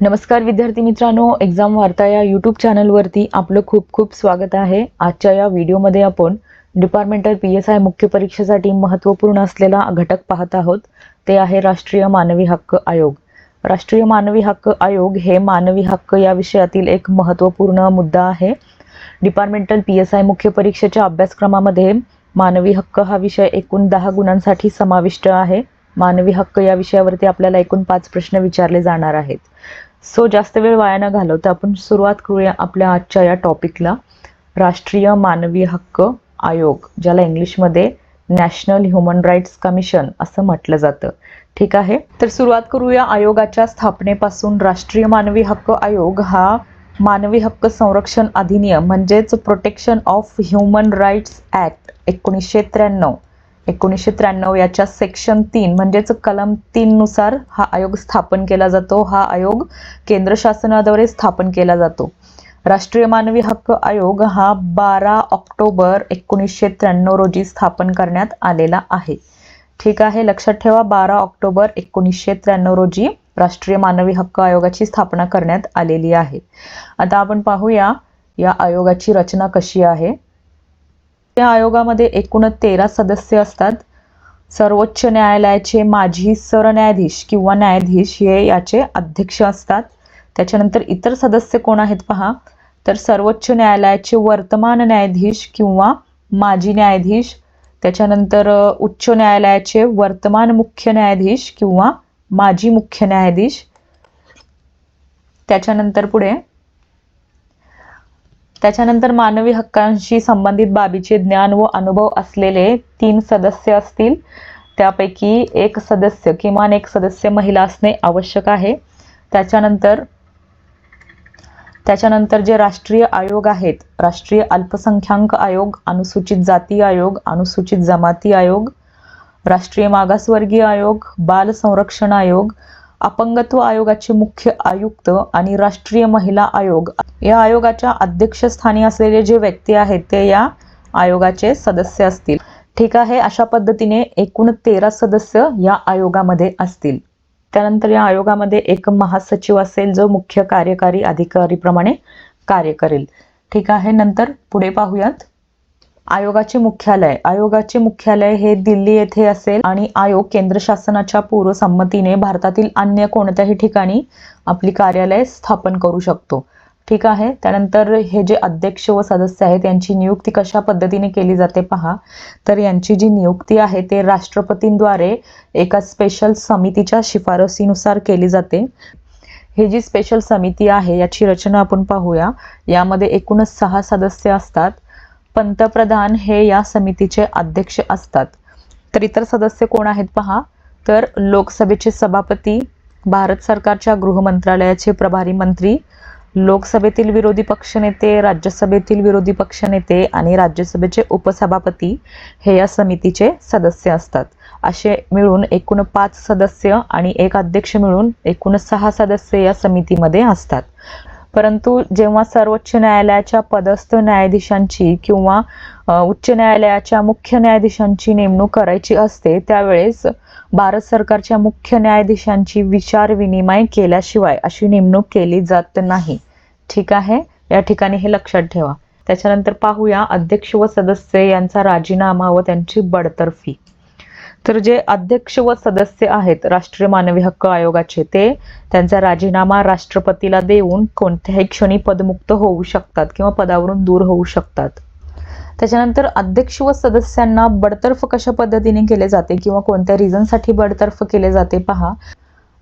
नमस्कार विद्यार्थी मित्रांनो एक्झाम वार्ता या यूट्यूब चॅनलवरती आपलं खूप खूप स्वागत आहे. आजच्या या व्हिडिओमध्ये आपण डिपार्टमेंटल पी एस आय मुख्य परीक्षेसाठी महत्त्वपूर्ण असलेला घटक पाहत आहोत. ते आहे राष्ट्रीय मानवी हक्क आयोग. राष्ट्रीय मानवी हक्क आयोग हे मानवी हक्क या विषयातील एक महत्त्वपूर्ण मुद्दा आहे. डिपार्टमेंटल पी एस आय मुख्य परीक्षेच्या अभ्यासक्रमामध्ये मानवी हक्क हा विषय एकूण दहा गुणांसाठी समाविष्ट आहे. मानवी हक्क या विषयावरती आपल्याला एकूण पाच प्रश्न विचारले जाणार आहेत. सो जास्त वेळ वाया न घालवता आपण सुरुवात करूया आपल्या आजच्या या टॉपिकला. राष्ट्रीय मानवी हक्क आयोग ज्याला इंग्लिशमध्ये नॅशनल ह्युमन राईट्स कमिशन असं म्हटलं जातं. ठीक आहे? तर सुरुवात करूया आयोगाच्या स्थापनेपासून. राष्ट्रीय मानवी हक्क आयोग हा मानवी हक्क संरक्षण अधिनियम म्हणजेच protection of human rights act एकोणीसशे त्र्याण्णव. एकोणीसशे त्र्याण्णव याच्या सेक्शन तीन म्हणजेच कलम तीननुसार हा आयोग स्थापन केला जातो. हा आयोग केंद्र शासनाद्वारे स्थापन केला जातो. राष्ट्रीय मानवी हक्क आयोग हा बारा ऑक्टोबर एकोणीसशे त्र्याण्णव रोजी स्थापन करण्यात आलेला आहे. ठीक आहे लक्षात ठेवा बारा ऑक्टोबर एकोणीसशे त्र्याण्णव रोजी राष्ट्रीय मानवी हक्क आयोगाची स्थापना करण्यात आलेली आहे. आता आपण पाहूया या आयोगाची रचना कशी आहे? या आयोगामध्ये एकूण तेरा सदस्य असतात. सर्वोच्च न्यायालयाचे माजी सरन्यायाधीश किंवा न्यायाधीश हे याचे अध्यक्ष असतात. त्याच्यानंतर इतर सदस्य कोण आहेत पहा? तर सर्वोच्च न्यायालयाचे वर्तमान न्यायाधीश किंवा माजी न्यायाधीश त्याच्यानंतर उच्च न्यायालयाचे वर्तमान मुख्य न्यायाधीश किंवा माजी मुख्य न्यायाधीश. त्याच्यानंतर पुढे त्याच्यानंतर मानवी हक्कांशी संबंधित बाबीचे ज्ञान व अनुभव असलेले तीन सदस्य असतील. त्यापैकी एक सदस्य किमान एक सदस्य महिला असणे आवश्यक आहे. त्याच्यानंतर त्याच्यानंतर जे राष्ट्रीय आयोग आहेत राष्ट्रीय अल्पसंख्याक आयोग अनुसूचित जाती आयोग अनुसूचित जमाती आयोग राष्ट्रीय मागासवर्गीय आयोग बाल संरक्षण आयोग अपंगत्व आयोगाचे मुख्य आयुक्त आणि राष्ट्रीय महिला आयोग. या आयोगाच्या अध्यक्षस्थानी असलेले जे व्यक्ती आहेत ते या आयोगाचे सदस्य असतील. ठीक आहे अशा पद्धतीने एकूण तेरा सदस्य या आयोगामध्ये असतील. त्यानंतर या आयोगामध्ये एक महासचिव असेल जो मुख्य कार्यकारी अधिकारीप्रमाणे कार्य करेल. ठीक आहे नंतर पुढे पाहूयात. आयोगाचे मुख्यालय. आयोगाचे मुख्यालय हे दिल्ली येथे असेल आणि आयोग केंद्र शासनाच्या पूर्वसंमतीने भारतातील अन्य कोणत्याही ठिकाणी आपली कार्यालय स्थापन करू शकतो. ठीक आहे? त्यानंतर हे जे अध्यक्ष व सदस्य आहेत यांची नियुक्ती कशा पद्धतीने केली जाते पहा. तर यांची जी नियुक्ती आहे ते राष्ट्रपतींद्वारे एका स्पेशल समितीच्या शिफारसीनुसार केली जाते. हे जी स्पेशल समिती आहे याची रचना आपण पाहूया. यामध्ये एकूणच सहा सदस्य असतात. पंतप्रधान हे या समितीचे अध्यक्ष असतात. तर इतर सदस्य कोण आहेत पहा. तर लोकसभेचे सभापती भारत सरकारच्या गृह मंत्रालयाचे प्रभारी मंत्री लोकसभेतील विरोधी पक्षनेते राज्यसभेतील विरोधी पक्षनेते आणि राज्यसभेचे उपसभापती हे या समितीचे सदस्य असतात. असे मिळून एकूण पाच सदस्य आणि एक अध्यक्ष मिळून एकूण सहा सदस्य या समितीमध्ये असतात. परंतु जेव्हा सर्वोच्च न्यायालयाच्या पदस्थ न्यायाधीशांची किंवा उच्च न्यायालयाच्या मुख्य न्यायाधीशांची नेमणूक करायची असते त्यावेळेस भारत सरकारच्या मुख्य न्यायाधीशांची विचार विनिमय केल्याशिवाय अशी नेमणूक केली जात नाही. ठीक आहे? या ठिकाणी हे लक्षात ठेवा. त्याच्यानंतर पाहूया अध्यक्ष व सदस्य यांचा राजीनामा व त्यांची बडतर्फी. तर जे अध्यक्ष व सदस्य आहेत राष्ट्रीय मानवी हक्क आयोगाचे ते त्यांचा राजीनामा राष्ट्रपतीला देऊन कोणत्याही क्षणी पदमुक्त होऊ शकतात किंवा पदावरून दूर होऊ शकतात. त्याच्यानंतर अध्यक्ष व सदस्यांना बडतर्फ कशा पद्धतीने केले जाते किंवा कोणत्या रिझनसाठी बडतर्फ केले जाते पहा.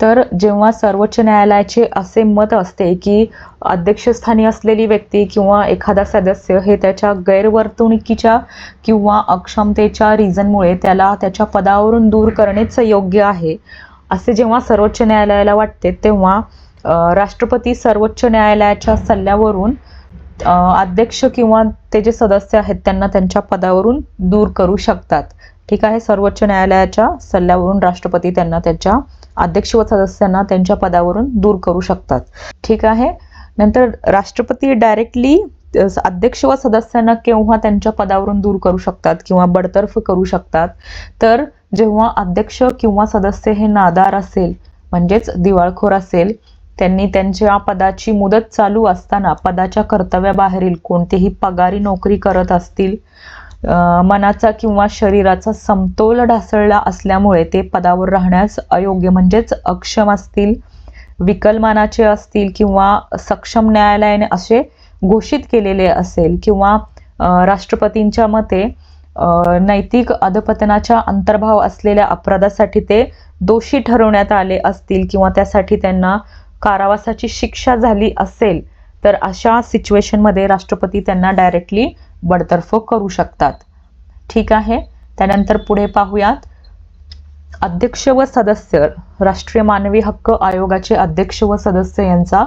तर जेव्हा सर्वोच्च न्यायालयाचे असे मत असते की अध्यक्षस्थानी असलेली व्यक्ती किंवा एखादा सदस्य हे त्याच्या गैरवर्तणुकीच्या किंवा अक्षमतेच्या रिझनमुळे त्याला त्याच्या पदावरून दूर करणेच योग्य आहे असे जेव्हा सर्वोच्च न्यायालयाला वाटते तेव्हा राष्ट्रपती सर्वोच्च न्यायालयाच्या सल्ल्यावरून अध्यक्ष किंवा ते जे सदस्य आहेत त्यांना त्यांच्या पदावरून दूर करू शकतात. ठीक आहे? सर्वोच्च न्यायालयाच्या सल्ल्यावरून राष्ट्रपती त्यांना त्याच्या अध्यक्ष व सदस्यांना त्यांच्या पदावरून दूर करू शकतात. ठीक आहे? नंतर राष्ट्रपती डायरेक्टली अध्यक्ष व सदस्यांना केव्हा त्यांच्या पदावरून दूर करू शकतात किंवा बडतर्फ करू शकतात? तर जेव्हा अध्यक्ष किंवा सदस्य हे नादार असेल म्हणजेच दिवाळखोर असेल त्यांनी त्यांच्या पदाची मुदत चालू असताना पदाच्या कर्तव्याबाहेरील कोणतीही पगारी नोकरी करत असतील मनाचा किंवा शरीराचा समतोल ढासळला असल्यामुळे ते पदावर राहण्यास अयोग्य म्हणजेच अक्षम असतील विकलमानाचे असतील किंवा सक्षम न्यायालयाने असे घोषित केलेले असेल किंवा राष्ट्रपतींच्या मते नैतिक अधपतनाच्या अंतर्भाव असलेल्या अपराधासाठी ते दोषी ठरवण्यात आले असतील किंवा त्यासाठी त्यांना कारावासाची शिक्षा झाली असेल तर अशा सिच्युएशनमध्ये राष्ट्रपती त्यांना डायरेक्टली बडतर्फ करू शकतात. ठीक आहे. त्यानंतर पुढे पाहूयात. अध्यक्ष व सदस्य राष्ट्रीय मानवी हक्क आयोगाचे अध्यक्ष व सदस्य यांचा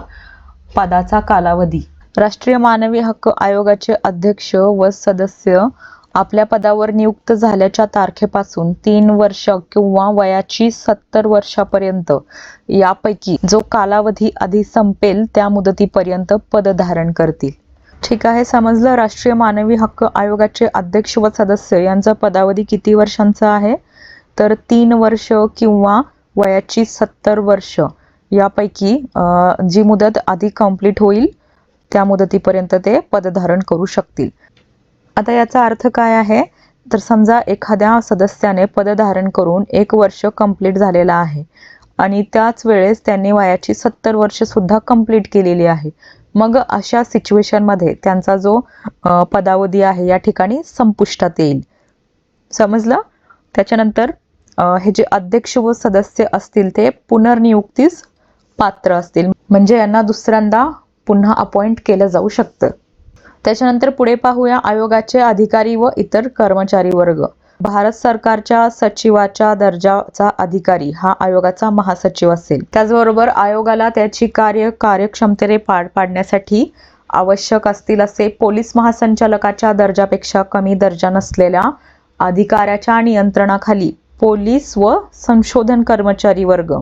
पदाचा कालावधी. राष्ट्रीय मानवी हक्क आयोगाचे अध्यक्ष व सदस्य आपल्या पदावर नियुक्त झाल्याच्या तारखेपासून तीन वर्ष किंवा वयाची सत्तर वर्षापर्यंत यापैकी जो कालावधी आधी संपेल त्या मुदतीपर्यंत पद धारण करतील. ठीक आहे. समजलं. राष्ट्रीय मानवी हक्क आयोगाचे अध्यक्ष व सदस्य यांचा पदावधी किती वर्षांचा आहे? तर तीन वर्ष किंवा वयाची सत्तर वर्ष. यापैकी जी मुदत आधी कंप्लीट होईल त्या मुदतीपर्यंत ते पदधारण करू शकतील. आता याचा अर्थ काय आहे? तर समजा एखाद्या सदस्याने पदधारण करून एक वर्ष कंप्लीट झालेला आहे आणि त्याच वेळेस त्यांनी वयाची सत्तर वर्ष सुद्धा कंप्लीट केलेली आहे. मग अशा सिच्युएशनमध्ये त्यांचा जो पदावधी आहे या ठिकाणी संपुष्टात येईल. समजलं? त्याच्यानंतर हे जे अध्यक्ष व सदस्य असतील ते पुनर्नियुक्तीस पात्र असतील. म्हणजे यांना दुसऱ्यांदा पुन्हा अपॉइंट केलं जाऊ शकतं. त्याच्यानंतर पुढे पाहूया आयोगाचे अधिकारी व इतर कर्मचारी वर्ग. भारत सरकारच्या सचिवाच्या दर्जाचा अधिकारी हा आयोगाचा महासचिव असेल. त्याचबरोबर आयोगाला त्याची कार्य कार्यक्षमतेने पार पाडण्यासाठी आवश्यक असतील असे पोलीस महासंचालकाच्या दर्जापेक्षा कमी दर्जा नसलेल्या अधिकाऱ्याच्या नियंत्रणाखाली पोलीस व संशोधन कर्मचारी वर्ग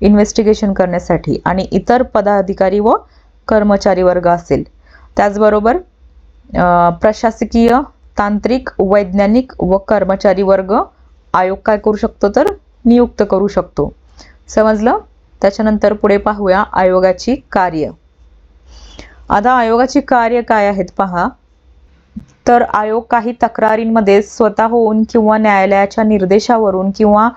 इन्व्हेस्टिगेशन करण्यासाठी आणि इतर पदाधिकारी व कर्मचारी वर्ग असेल. त्याचबरोबर प्रशासकीय तांत्रिक वैज्ञानिक व कर्मचारी वर्ग आयोग काय करू शकतो तर नियुक्त करू शकतो. समजलं? त्याच्यानंतर पुढे पाहूया आयोगाची कार्य. आता आयोगाची कार्य काय आहेत पहा. तर आयोग काही तक्रारींमध्ये स्वतः होऊन किंवा न्यायालयाच्या निर्देशावरून किंवा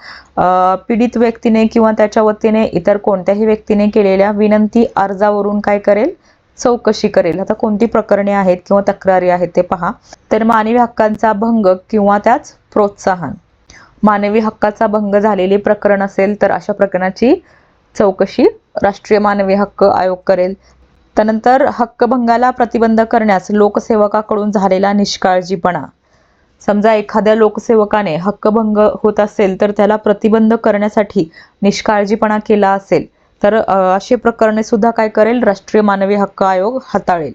पीडित व्यक्तीने किंवा त्याच्या वतीने इतर कोणत्याही व्यक्तीने केलेल्या विनंती अर्जावरून काय करेल? चौकशी करेल. आता कोणती प्रकरणे आहेत किंवा तक्रारी आहेत ते पहा. तर मानवी हक्कांचा भंग किंवा त्याच प्रोत्साहन. मानवी हक्काचा भंग झालेले प्रकरण असेल तर अशा प्रकरणाची चौकशी राष्ट्रीय मानवी हक्क आयोग करेल. त्यानंतर हक्कभंगाला प्रतिबंध करण्यास लोकसेवकाकडून झालेला निष्काळजीपणा. समजा एखाद्या लोकसेवकाने हक्कभंग होत असेल तर त्याला प्रतिबंध करण्यासाठी निष्काळजीपणा केला असेल. तर असे प्रकरणे सुद्धा काय करेल? राष्ट्रीय मानवी हक्क आयोग हाताळेल.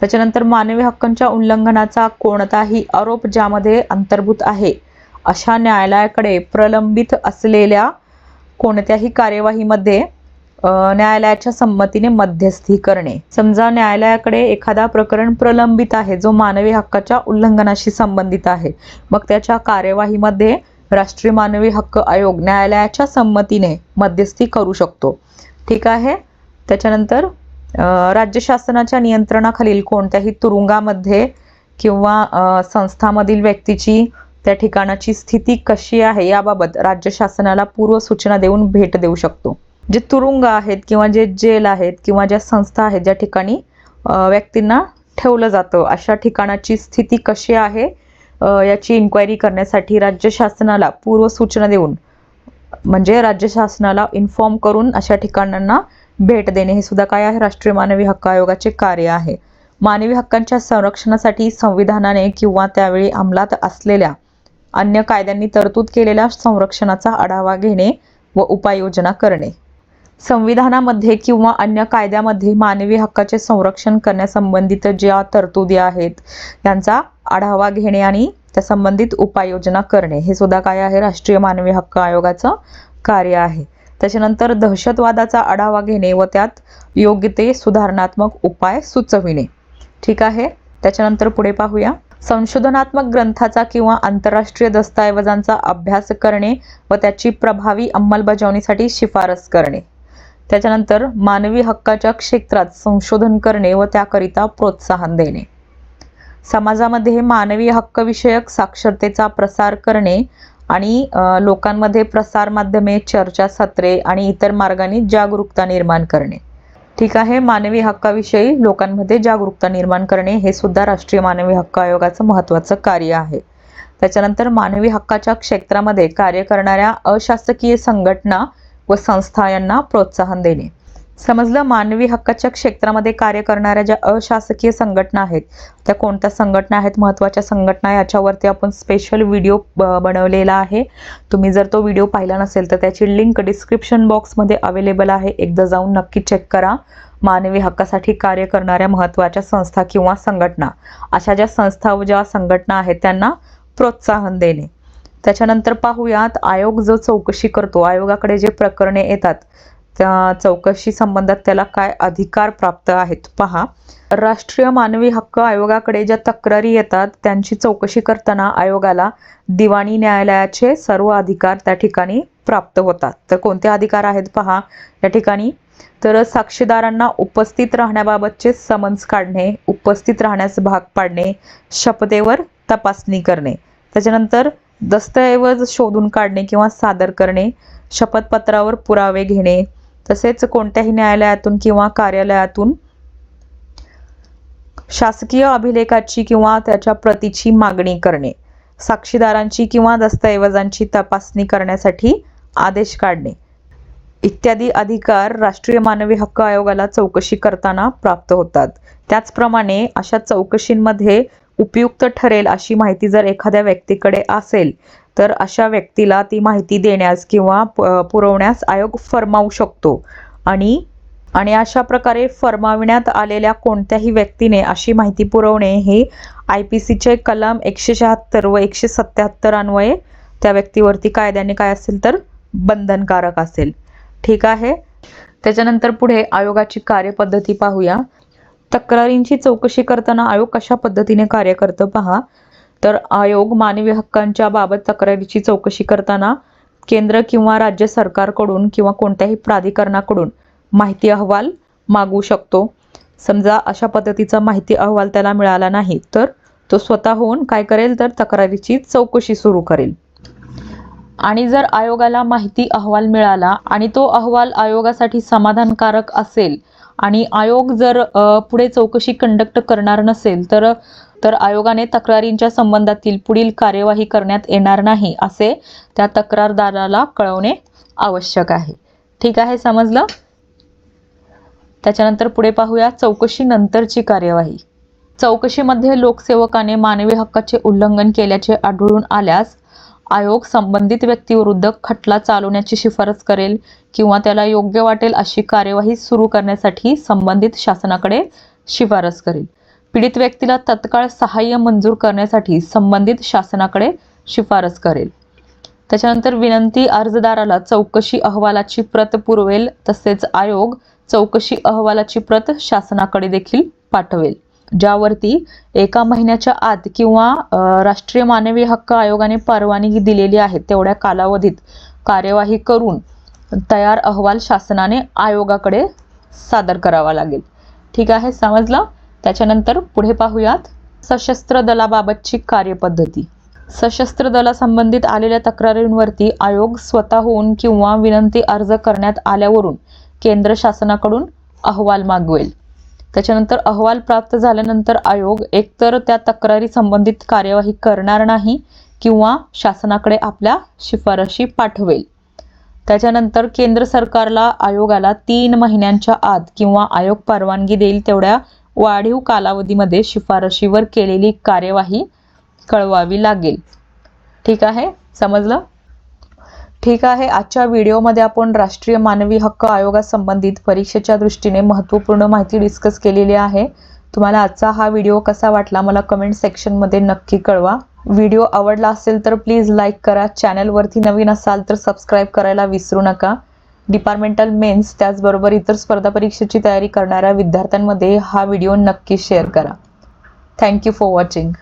त्याच्यानंतर मानवी हक्कांच्या उल्लंघनाचा कोणताही आरोप ज्यामध्ये अंतर्भूत आहे अशा न्यायालयाकडे प्रलंबित असलेल्या कोणत्याही कार्यवाहीमध्ये न्यायालयाच्या संमतीने मध्यस्थी करणे. समजा न्यायालयाकडे एखादा प्रकरण प्रलंबित आहे जो मानवी हक्काच्या उल्लंघनाशी संबंधित आहे मग त्याच्या कार्यवाहीमध्ये राष्ट्रीय मानवी हक्क आयोग न्यायालयाच्या संमतीने मध्यस्थी करू शकतो. ठीक आहे? त्याच्यानंतर राज्य शासनाच्या नियंत्रणाखालील कोणत्याही तुरुंगामध्ये किंवा संस्थामधील व्यक्तीची त्या ठिकाणाची स्थिती कशी आहे याबाबत राज्य शासनाला पूर्व सूचना देऊन भेट देऊ शकतो. जे तुरुंग आहेत किंवा जे जेल आहेत किंवा ज्या संस्था आहेत ज्या ठिकाणी व्यक्तींना ठेवलं जातं अशा ठिकाणाची स्थिती कशी आहे? याची इन्क्वायरी करण्यासाठी राज्य शासनाला पूर्व सूचना देऊन म्हणजे राज्य शासनाला इन्फॉर्म करून अशा ठिकाणांना भेट देणे हे सुद्धा काय आहे? राष्ट्रीय मानवी हक्क आयोगाचे कार्य आहे. मानवी हक्कांच्या संरक्षणासाठी संविधानाने किंवा त्यावेळी अंमलात असलेल्या अन्य कायद्यांनी तरतूद केलेल्या संरक्षणाचा आढावा घेणे व उपाययोजना करणे. संविधानामध्ये किंवा अन्य कायद्यामध्ये मानवी हक्काचे संरक्षण करण्यासंबंधित ज्या तरतुदी आहेत यांचा आढावा घेणे आणि त्या संबंधित उपाययोजना करणे हे सुद्धा काय आहे? राष्ट्रीय मानवी हक्क आयोगाचं कार्य आहे. त्याच्यानंतर दहशतवादाचा आढावा घेणे व त्यात योग्य ते सुधारणात्मक उपाय सुचविणे. ठीक आहे? त्याच्यानंतर पुढे पाहूया. संशोधनात्मक ग्रंथाचा किंवा आंतरराष्ट्रीय दस्तऐवजांचा अभ्यास करणे व त्याची प्रभावी अंमलबजावणीसाठी शिफारस करणे. त्याच्यानंतर मानवी हक्काच्या क्षेत्रात संशोधन करणे व त्याकरिता प्रोत्साहन देणे. समाजामध्ये मानवी हक्कविषयक साक्षरतेचा प्रसार करणे आणि लोकांमध्ये प्रसार माध्यमे चर्चा सत्रे आणि इतर मार्गाने जागरूकता निर्माण करणे. ठीक आहे मानवी हक्काविषयी लोकांमध्ये जागरूकता निर्माण करणे हे सुद्धा राष्ट्रीय मानवी हक्क आयोगाचं महत्त्वाचं कार्य आहे. त्याच्यानंतर मानवी हक्काच्या क्षेत्रामध्ये कार्य करणाऱ्या अशासकीय संघटना व संस्था यांना प्रोत्साहन देणे. समजलं? मानवी हक्काच्या क्षेत्रामध्ये कार्य करणाऱ्या ज्या अशासकीय संघटना आहेत त्या कोणत्या संघटना आहेत? महत्त्वाच्या संघटना याच्यावरती आपण स्पेशल व्हिडिओ ब- बनवलेला आहे. तुम्ही जर तो व्हिडिओ पाहिला नसेल तर त्याची लिंक डिस्क्रिप्शन बॉक्समध्ये अवेलेबल आहे. एकदा जाऊन नक्की चेक करा. मानवी हक्कासाठी कार्य करणाऱ्या महत्त्वाच्या संस्था किंवा संघटना. अशा ज्या संस्था व ज्या संघटना आहेत त्यांना प्रोत्साहन देणे. त्याच्यानंतर पाहूयात आयोग जो चौकशी करतो आयोगाकडे जे प्रकरणे येतात त्या चौकशी संबंधात त्याला काय अधिकार प्राप्त आहेत पहा. राष्ट्रीय मानवी हक्क आयोगाकडे ज्या तक्रारी येतात त्यांची चौकशी करताना आयोगाला दिवाणी न्यायालयाचे सर्व अधिकार त्या ठिकाणी प्राप्त होतात. तर कोणते अधिकार आहेत पहा या ठिकाणी. तर साक्षीदारांना उपस्थित राहण्याबाबतचे समन्स काढणे उपस्थित राहण्यास भाग पाडणे शपथेवर तपासणी करणे. त्याच्यानंतर दस्तऐवज शोधून काढणे किंवा सादर करणे शपथपत्रावर पुरावे घेणे तसेच कोणत्याही न्यायालयातून किंवा कार्यालयातून शासकीय अभिलेखाची किंवा त्याच्या प्रतीची मागणी करणे साक्षीदारांची किंवा दस्तऐवजांची तपासणी करण्यासाठी आदेश काढणे. इत्यादी अधिकार राष्ट्रीय मानवी हक्क आयोगाला चौकशी करताना प्राप्त होतात. त्याचप्रमाणे अशा चौकशींमध्ये उपयुक्त ठरेल अशी माहिती जर एखाद्या व्यक्तीकडे असेल तर अशा व्यक्तीला ती माहिती देण्यास किंवा पुरवण्यास आयोग फरमावू शकतो. आणि आणि अशा प्रकारे फरमाविण्यात आलेल्या कोणत्याही व्यक्तीने अशी माहिती पुरवणे हे आय पी सीचे कलम एकशे शहात्तर व एकशे सत्याहत्तर अन्वये त्या व्यक्तीवरती कायद्याने काय असेल तर बंधनकारक असेल. ठीक आहे? त्याच्यानंतर पुढे आयोगाची कार्यपद्धती पाहूया. तक्रारींची चौकशी करताना आयोग कशा पद्धतीने कार्य करतं पहा. तर आयोग मानवी हक्कांच्या बाबत तक्रारीची चौकशी करताना केंद्र किंवा राज्य सरकारकडून किंवा कोणत्याही प्राधिकरणाकडून माहिती अहवाल मागू शकतो. समजा अशा पद्धतीचा माहिती अहवाल त्याला मिळाला नाही तर तो स्वतःहून काय करेल? तर तक्रारीची चौकशी सुरू करेल. आणि जर आयोगाला माहिती अहवाल मिळाला आणि तो अहवाल आयोगासाठी समाधानकारक असेल आणि आयोग जर पुढे चौकशी कंडक्ट करणार नसेल तर तर आयोगाने तक्रारींच्या संबंधातील पुढील कार्यवाही करण्यात येणार नाही असे त्या तक्रारदाराला कळवणे आवश्यक आहे. ठीक आहे समजलं? त्याच्यानंतर पुढे पाहूया चौकशी नंतरची कार्यवाही. चौकशीमध्ये लोकसेवकाने मानवी हक्काचे उल्लंघन केल्याचे आढळून आल्यास आयोग संबंधित व्यक्तीविरुद्ध खटला चालवण्याची शिफारस करेल किंवा त्याला योग्य वाटेल अशी कार्यवाही सुरू करण्यासाठी संबंधित शासनाकडे शिफारस करेल. पीडित व्यक्तीला तत्काळ सहाय्य मंजूर करण्यासाठी संबंधित शासनाकडे शिफारस करेल. त्याच्यानंतर विनंती अर्जदाराला चौकशी अहवालाची प्रत पुरवेल तसेच आयोग चौकशी अहवालाची प्रत शासनाकडे देखील पाठवेल. ज्यावरती एका महिन्याच्या आत किंवा राष्ट्रीय मानवी हक्क आयोगाने परवानगी दिलेली आहे तेवढ्या कालावधीत कार्यवाही करून तयार अहवाल शासनाने आयोगाकडे सादर करावा लागेल. ठीक आहे समजलं? त्याच्यानंतर पुढे पाहूयात. सशस्त्र दलाबाबतची कार्यपद्धती. सशस्त्र दलासंबंधित आलेल्या तक्रारींवरती आयोग स्वतःहून किंवा विनंती अर्ज करण्यात आल्यावरून केंद्र शासनाकडून अहवाल मागवेल. त्याच्यानंतर अहवाल प्राप्त झाल्यानंतर आयोग एकतर त्या तक्रारी संबंधित कार्यवाही करणार नाही किंवा शासनाकडे आपल्या शिफारशी पाठवेल. त्याच्यानंतर केंद्र सरकारला आयोगाला तीन महिन्यांच्या आत किंवा आयोग परवानगी देईल तेवढ्या वाढीव कालावधीमध्ये शिफारशीवर केलेली कार्यवाही कळवावी लागेल. ठीक आहे? समजलं? ठीक आहे आजच्या व्हिडिओमध्ये आपण राष्ट्रीय मानवी हक्क आयोगासंबंधित परीक्षेच्या दृष्टीने महत्त्वपूर्ण माहिती डिस्कस केलेली आहे. तुम्हाला आजचा हा व्हिडिओ कसा वाटला मला कमेंट सेक्शनमध्ये नक्की कळवा. व्हिडिओ आवडला असेल तर प्लीज लाईक करा चॅनलवरती नवीन असाल तर सबस्क्राईब करायला विसरू नका. डिपार्टमेंटल मेन्स त्याचबरोबर इतर स्पर्धा परीक्षेची तयारी करणाऱ्या विद्यार्थ्यांमध्ये हा व्हिडिओ नक्की शेअर करा. Thank you for watching.